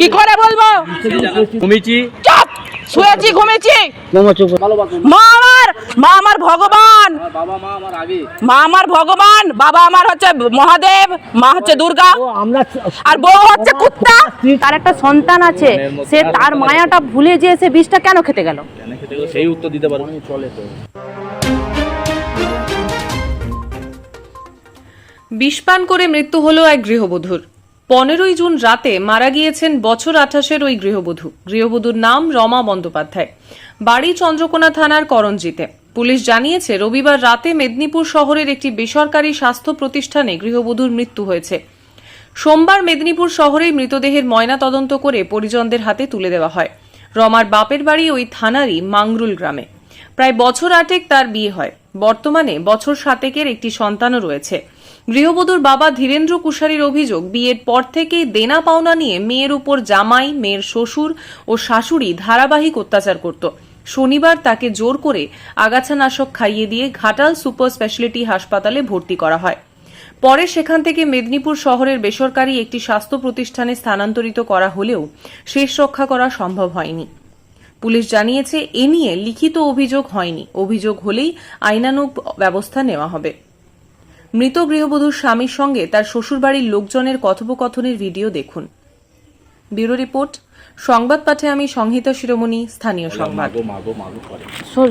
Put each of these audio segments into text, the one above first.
কি করে বলব? ঘুমিয়েছি। চুপ! শুয়েছি ঘুমেছি মা আমার মা আমার ভগবান। বাবা মা আমার আগে মা আমার ভগবান বাবা আমার হচ্ছে মহাদেব মা হচ্ছে দুর্গা। আর বউ হচ্ছে কুত্তা। তার একটা সন্তান আছে সে তার মায়াটা ভুলে যে সে বিষটা কেন খেতে গেল? কেন খেতে গেলো সেই উত্তর দিতে পারব। চলে তো বিষপান করে মৃত্যু হলো এক গৃহবধূর। পনেরোই জুন রাতে মারা গিয়েছেন বছর আঠাশের ওই গৃহবধূ। গৃহবধূর নাম রমা বন্দ্যোপাধ্যায়। বাড়ি চন্দ্রকোনা থানার করঞ্জিতে। পুলিশ জানিয়েছে, রবিবার রাতে মেদিনীপুর শহরের একটি বেসরকারি স্বাস্থ্য প্রতিষ্ঠানে গৃহবধূর মৃত্যু হয়েছে। সোমবার মেদিনীপুর শহরেই মৃতদেহের ময়না তদন্ত করে পরিজনদের হাতে তুলে দেওয়া হয়। রমার বাপের বাড়ি ওই থানারই মাংরুল গ্রামে। প্রায় বছর আটেক তার বিয়ে হয়। বর্তমানে বছর সাতেকের একটি সন্তানও রয়েছে। গৃহবধূর বাবা ধীরেন্দ্র কুশারীর অভিযোগ, বিয়ের পর থেকেই দেনা পাওনা নিয়ে মেয়ের উপর জামাই, মেয়ের শ্বশুর ও শাশুড়ি ধারাবাহিক অত্যাচার করত। শনিবার তাকে জোর করে আগাছানাশক খাইয়ে দিয়ে ঘাটাল সুপার স্পেশালিটি হাসপাতালে ভর্তি করা হয়। পরে সেখান থেকে মেদিনীপুর শহরের বেসরকারি একটি স্বাস্থ্য প্রতিষ্ঠানে স্থানান্তরিত করা হলেও শেষ রক্ষা করা সম্ভব হয়নি। পুলিশ জানিয়েছে, এ নিয়ে লিখিত অভিযোগ হয়নি। অভিযোগ হলেই আইনানুগ ব্যবস্থা নেওয়া হবে। মৃত গৃহবধূর স্বামীর সঙ্গে তার শ্বশুরবাড়ির লোকজনের কথোপকথনের ভিডিও দেখুন। ব্যুরো রিপোর্ট সংবাদ পাঠে আমি সংহিতা শিরোমণি স্থানীয় সংবাদ।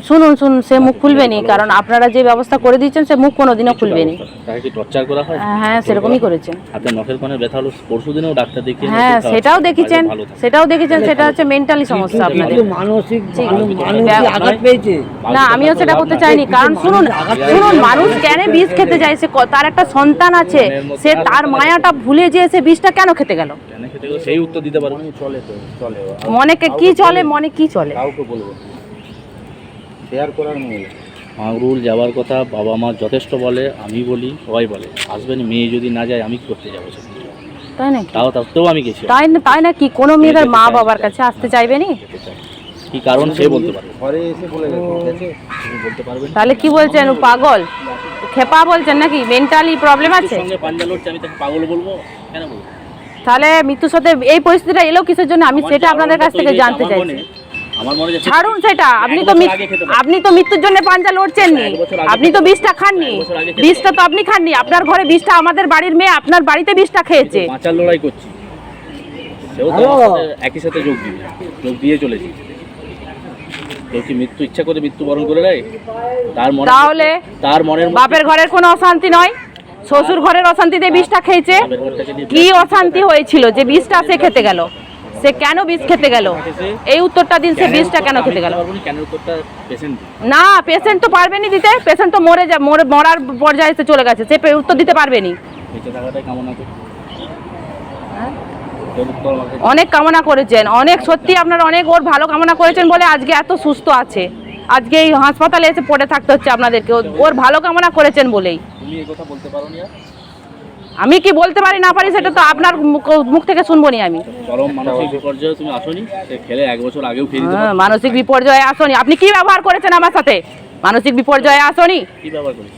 শুনুন শুনুন সে মুখ খুলবেনি কারণ আপনারা যে ব্যবস্থা করে দিচ্ছেন সে মুখ কোনোদিনও খুলবেনি তাকে কি টর্চার করা হয়? হ্যাঁ সেরকমই করেছেন। হাতে নখের কোণে ব্যথা হলো পরশু দিনেও ডাক্তার দেখিয়ে হ্যাঁ সেটাও দেখেছেন সেটাও দেখেছেন সেটা হচ্ছে মেন্টালি সমস্যা আপনাদের। মানসিক মানসিক আঘাত পেয়েছে? না আমিও সেটা করতে চাইনি কারণ শুনুন শুনুন মানুষ কেন বিষ খেতে যায়? সে তার একটা সন্তান আছে সে তার মায়াটা ভুলে যে সে বিষটা কেন খেতে গেল? সেই উত্তর দিতে পারব। চলে তো চলে। মনে কে- চলে মনে কি চলে? কাউকে বলব শেয়ার করার মূল। মাগরুল যাওয়ার কথা বাবা মা যথেষ্ট বলে আমি বলি সবাই বলে। আসবেন মেয়ে যদি না যায় আমি কি করতে যাব তাই নাকি? তাও তাতেও আমি গেছি। তাই না তাই না কি? কোনো মেয়েদের মা বাবার কাছে আসতে চাইবেনি যেতে চাই। কি কারণ সে বলতে পারবে ঘরে এসে বলে তুমি বলতে পারবেন তাহলে কি বলছেন? ও পাগল? খেপা বলছেন নাকি? মেন্টালি প্রবলেম আছে? সঙ্গে পাঞ্জা লড়ছে আমি তাকে পাগল বলব? কেন বলব? তাহলে মৃত্যুর সাথে এই পরিস্থিতিটা এলো কিসের জন্য? আমি সেটা আপনাদের কাছ থেকে জানতে চাইছি। ছাড়ুন সেটা। আপনি তো। আপনি তো মৃত্যুর জন্য পাঞ্জা বছর আগে আপনি তো বিষটা খাননি। বিষটা তো আপনি খাননি। আপনার ঘরে বিষটা আমাদের বাড়ির মেয়ে আপনার বাড়িতে বিষটা খেয়েছে। বাঁচার লড়াই করছি। সেও তো একই সাথে যোগ দিবে যোগ দিয়ে চলেছি। কেউ কি মৃত্যু ইচ্ছা করে মৃত্যুবরণ করে নেয়? তার মনে তাহলে তার মনের বাপের ঘরের কোনো অশান্তি নয়। শ্বশুর ঘরের অশান্তিতে বিষটা খেয়েছে কি অশান্তি হয়েছিল যে বিষটা সে খেতে গেল? সে কেন বিষ খেতে গেল? এই উত্তরটা দিন সে বিষটা কেন খেতে গেল? না, পেশেন্ট তো পারবেনি দিতে পেশেন্ট তো মরে যা মরে মরার পর্যায়ে এসে চলে গেছে সে উত্তর দিতে পারবেনি। হ্যাঁ? অনেক কামনা করেছেন অনেক সত্যি আপনার অনেক ওর ভালো কামনা করেছেন বলে আজকে এত সুস্থ আছে। আজকে এই হাসপাতালে এসে পড়ে থাকতে হচ্ছে আপনাদেরকে ওর ভালো কামনা করেছেন বলেই। তুমি এই কথা বলতে পারো না আমি কি বলতে পারি না পারি সেটা তো আপনার মুখ- থেকে শুনব নি আমি। চরম মানসিক বিপর্যয়ে তুমি আসনি? সে খেলে এক বছর আগেও ফিরে হ্যাঁ, মানসিক বিপর্যয়ে আসনি। আপনি কি ব্যবহার করেছেন আমার সাথে? মানসিক বিপর্যয়ে আসনি? কি ব্যবহার করিস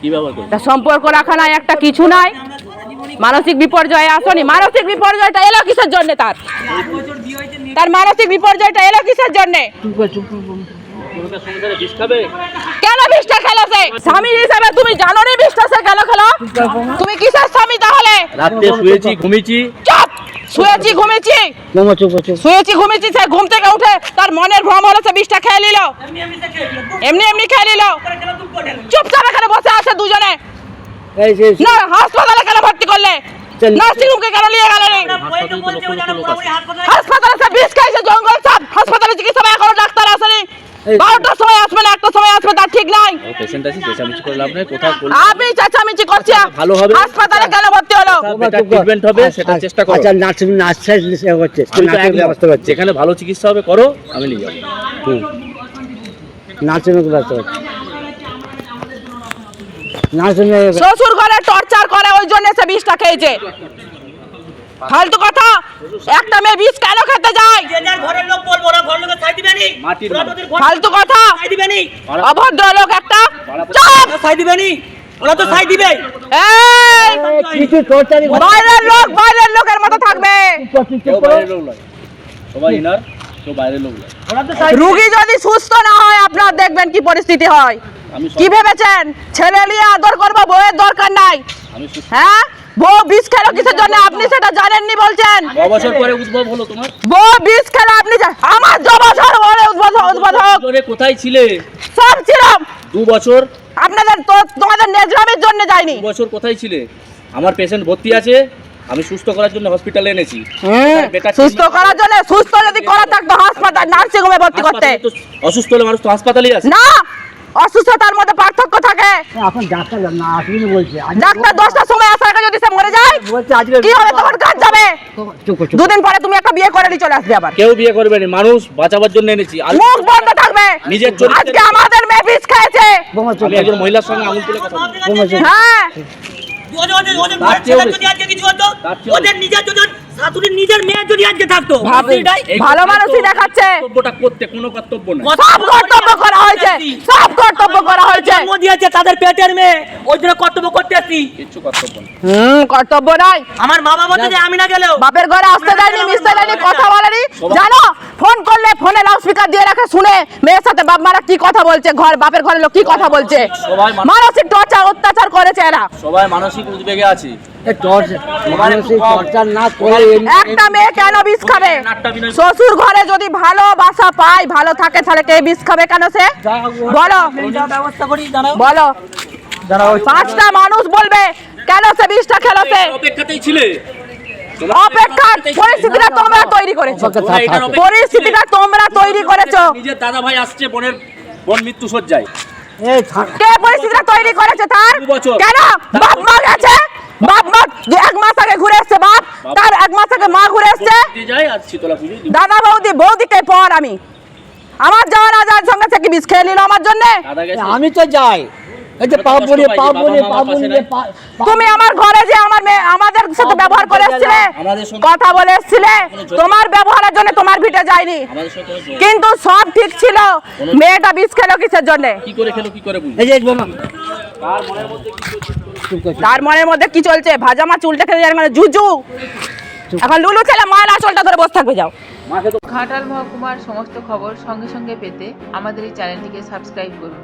কি ব্যবহার করিস সম্পর্ক রাখা নাই একটা কিছু নাই। মানসিক বিপর্যয়ে আসনি। মানসিক বিপর্যয়টা এলো কিসের জন্য তার? তার মানসিক বিপর্যয়টা এলো কিসের জন্য? কেন বিষটা খেলো সে? স্বামী হিসেবে তুমি জানো নি কেন খেলো তুমি কিসের স্বামী তাহলে? শুয়েছি ঘুমিয়েছি। চুপ! শুয়েছি সে ঘুম থেকে উঠে তার মনের ভ্রম হলো সে বিষটা খেয়ে নিল। এমনি এমনি খেয়ে নিল চুপচাপ এখানে বসে আছে দুজনে। না হাসপাতালে কেন ভর্তি করলে। নার্সিং হোমকে কেন নিয়ে গেলে হাসপাতালে সে বিষ খাইছে জঙ্গল সাপ হাসপাতালে চিকিৎসা হবে, এখনও ডাক্তার আসেনি এই- বারোটার সময় আসবে না একটা সময় আসবে তার ঠিক নাই। পেশেন্ট আছে চেঁচামেচি করে লাভ কোথাও আপনি চেঁচামেচি করছি ভালো হবে। হাসপাতালে কেন ভর্তি হলো? ট্রিটমেন্ট হবে সেটা চেষ্টা করো। আচ্ছা নার্সিং হচ্ছে নার্সিং। ব্যবস্থা করছে। যেখানে ভালো চিকিৎসা হবে করো আমি নিয়ে যাব। নার্সিং ব্যবস্থা করছে। নার্সিং শ্বশুর ঘরে টর্চার করে ওই জন্য সে বিষটা খেয়েছে। ফালতু কথা একটা মেয়ে বিষ কেন খেতে যায়? ঘরের লোক বলব ওরা ঘর লোকের সাই দিবে নি মাটির ওরা মানুষ। তোদের ঘর ফালতু কথা। সাই দিবে নি অভদ্র লোক একটা। চুপ! সাই দিবে ওরা তো সাই দিবে। এই! কিছু তোরটারি বাইরের লোক বাইরের লোকের মতো থাকবে। বাইরের লোক নয়। সবাই ইনার কেউ বাইরের লোক নয়। ওরা তো সাই রুগী যদি সুস্থ না হয় আপনার দেখবেন কি পরিস্থিতি হয়। কি ভেবেছেন? ছেলে নিয়ে আদর করব বউয়ের দরকার নাই। হ্যাঁ? বউ বিষ খেলো কিসের জন্য? আপনি সেটা জানেননি বলছেন। ক পরে উদ্ভব হলো তোমার? বউ বিষ খেলো আপনি আমার জবছর বলে উদ্বোধ উদ্বোধ হোক। কোথায় ছিলে? সব ছিলাম। দু বছর? আপনাদের তো তোমাদের নেজরামের জন্য যায়নি দু বছর কোথায় ছিলে? আমার পেশেন্ট ভর্তি আছে আমি সুস্থ করার জন্য হসপিটালে এনেছি। সুস্থ করার জন্য সুস্থ যদি করা থাকতো হাসপাতাল নার্সিং হোমে ভর্তি করতে। অসুস্থ হলে মানুষ তো হাসপাতালেই আছে না অসুস্থতার মধ্যে পার্থক্য থাকে। এখন ডাক্তার না আসবেন বলছে? ডাক্তার দশটার সময় আসার আগে যদি সে মরে যায় বলছে আজকে কি হবে? তখন কাজ যাবে। দুদিন পরে তুমি একটা বিয়ে করে নিয়ে চলে আসবে আবার। কেউ বিয়ে করবে না মানুষ বাঁচাবার জন্য এনেছি। মুখ বন্ধ থাকবে। নিজের চরিত্রে- আজকে আমাদের মেয়ে বিষ খেয়েছে। আমি একজন মহিলার সঙ্গে আঙুল তুলে কথা কর। হ্যাঁ। ওদের বেশি। যদি আজকে কিছু হতো ওদের নিজের যদি শাশুড়ির নিজের মেয়ের যদি আজকে থাকতো। ভালো মানুষই দেখাচ্ছে। কর্তব্যটা করতে কোনো কর্তব্য না সব কর্তব্য করা হয়েছে। সব কর্তব্য করা হয়েছে। জন্ম দিয়েছে তাদের পেটের মেয়ে। ওই জন্য কর্তব্য করতে আসছি। কিচ্ছু কর্তব্য হুম কর্তব্য নাই। আমার মা বাবা বলছে যে আমি না গেলেও বাপের ঘরে আসতে দেয়নি মিশতে দেয়নি কথা বলেনি। জানো ফোন করলে ফোনে লাউডস্পিকার দিয়ে রাখে শুনে মেয়ের সাথে বাপ মারা কি কথা বলছে ঘর বাপের ঘরের লোক কি কথা বলছে। মানসিক টর্চার অত্যাচার করেছে এরা। সবাই মানসিক উদ্বেগে আছে। এ টর্চ- মানসিক চর্চা না করে এমনি- একটা মেয়ে কেন বিষ খাবে? শ্বশুর ঘরে যদি ভালোবাসা পায় ভালো থাকে তাহলে কে বিষ খাবে কেন সে? বলো। ব্যবস্থা করি জানাও বলো। পাঁচটা মানুষ বলবে কেন সে বিষটা খেলো সে? অপেক্ষাতেই ছিলে। অপেক্ষার পরিস্থিতিটা তোমরা তৈরি করেছ। তোমরা এটার অপেক্ষা- পরিস্থিতিটা তোমরা তৈরি করেছ। নিজের দাদা ভাই আসছে বোনের বোন মৃত্যু সজ্জায় কে পরিস্থিতিটা তৈরি করেছে তার? কেন? বাপ মা গেছে? বাপ মা যে এক মাস আগে ঘুরে এসছে বাপ তার এক মাস আগে মা ঘুরে এসছে। আর দাদা বৌদি বৌদিকে পর আমি। আমার যাওয়া না যাওয়ার সঙ্গে সে কি বিষ খেয়ে নিল আমার জন্য? আমি তো যাই। তুমি আমার ঘরে যে আমার মেয়ে আমাদের সাথে ব্যবহার করে এসেছিলে কথা বলে এসেছিলে তোমার ব্যবহারের জন্য তোমার ভিটে যায়নি। কিন্তু সব ঠিক ছিল। মেয়েটা বিষ খেলো কিসের জন্য? কি করে খেলো কি করে এই যে তার মনের মধ্যে কি চলছে? ভাজা মাছ উল্টে খেতে যায় মানে জুজু। এখন লুলু ছেলে মায়ের আঁচলটা ধরে বসে থাকবে যাও। খাটাল ঘাটাল মহকুমার সমস্ত খবর সঙ্গে সঙ্গে পেতে আমাদের এই চ্যানেলটিকে সাবস্ক্রাইব করুন।